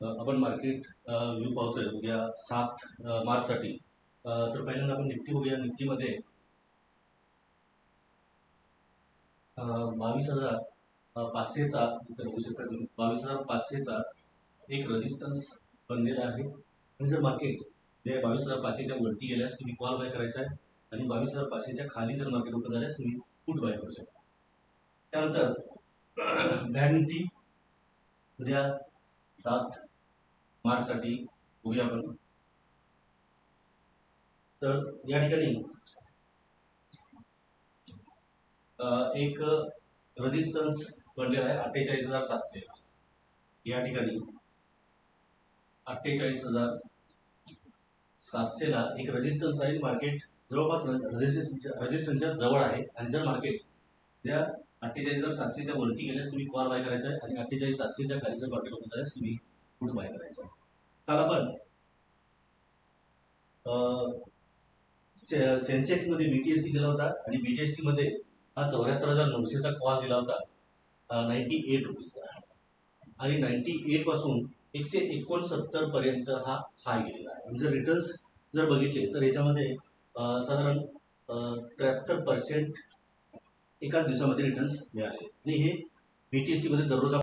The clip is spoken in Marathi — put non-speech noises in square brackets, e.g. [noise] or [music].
आपण मार्केट व्ह्यू पाहतोय उद्या सात मार्चसाठी. तर पहिल्यांदा आपण निफ्टी बघूया. निफ्टीमध्ये बावीस हजार पाचशेचा इथं बघू शकता तुम्ही बावीस हजार पाचशेचा एक रजिस्टन्स बनलेला आहे. आणि जर मार्केट जे बावीस हजार पाचशेच्या वरती गेल्यास तुम्ही कॉल बाय करायचा आहे. आणि बावीस हजार पाचशेच्या खाली जर मार्केट ओपन झाल्यास तुम्ही पुट बाय करू शकता. त्यानंतर [clears throat] बँक निफ्टी उद्या सात मार्चसाठी बघूया आपण. तर या ठिकाणी एक रजिस्टन्स बनलेला आहे अठ्ठेचाळीस हजार सातशे. या ठिकाणी अठ्ठेचाळीस हजार सातशेला एक रेजिस्टन्स आहे. मार्केट जवळपास रजिस्टन्सच्या जवळ आहे. आणि जर मार्केट त्या अठ्ठेचाळीस हजार सातशेच्या वरती गेल्यास तुम्ही कॉल बाय करायचा आहे. आणि अठ्ठेचाळीस सातशेच्या खाली जर मार्केट ओपन तुम्ही पुढे बाय करायचं त्याला पण सेन्सेक्समध्ये बीटीएसटी दिला होता आणि बीटीएसटी मध्ये हा चौऱ्याहत्तर हजार नऊशेचा कॉल दिला होता. नाईन्टी एट रुपीजचा. आणि नाईन्टी एटपासून एकशे एकोणसत्तर पर्यंत हा हाय गेलेला आहे. आणि जर रिटर्न्स जर बघितले तर याच्यामध्ये साधारण त्र्याहत्तर पर्सेंट एकाच दिवसामध्ये रिटर्न्स मिळाले आणि हे बीटीएसटी मध्ये दररोज